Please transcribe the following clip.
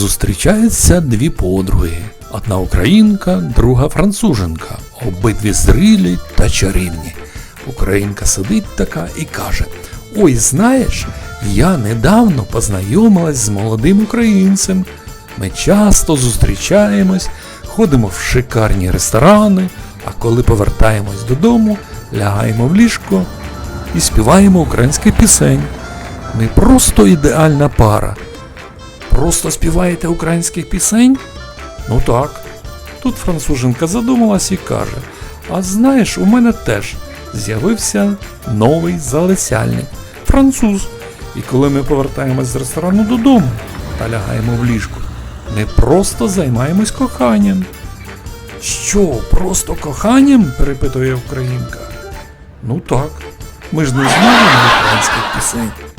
Зустрічаються дві подруги. Одна українка, друга француженка. Обидві зрілі та чарівні. Українка сидить така і каже: Ой, знаєш, я недавно познайомилась з молодим українцем. Ми часто зустрічаємось, ходимо в шикарні ресторани, а коли повертаємось додому, лягаємо в ліжко і співаємо українських пісень. Ми просто ідеальна пара. Просто співаєте українських пісень? Ну так. Тут француженка задумалась і каже: А знаєш, у мене теж з'явився новий залицяльник француз. І коли ми повертаємось з ресторану додому та лягаємо в ліжко, ми просто займаємось коханням. Що, просто коханням? перепитує українка. Ну так, ми ж не знаємо українських пісень.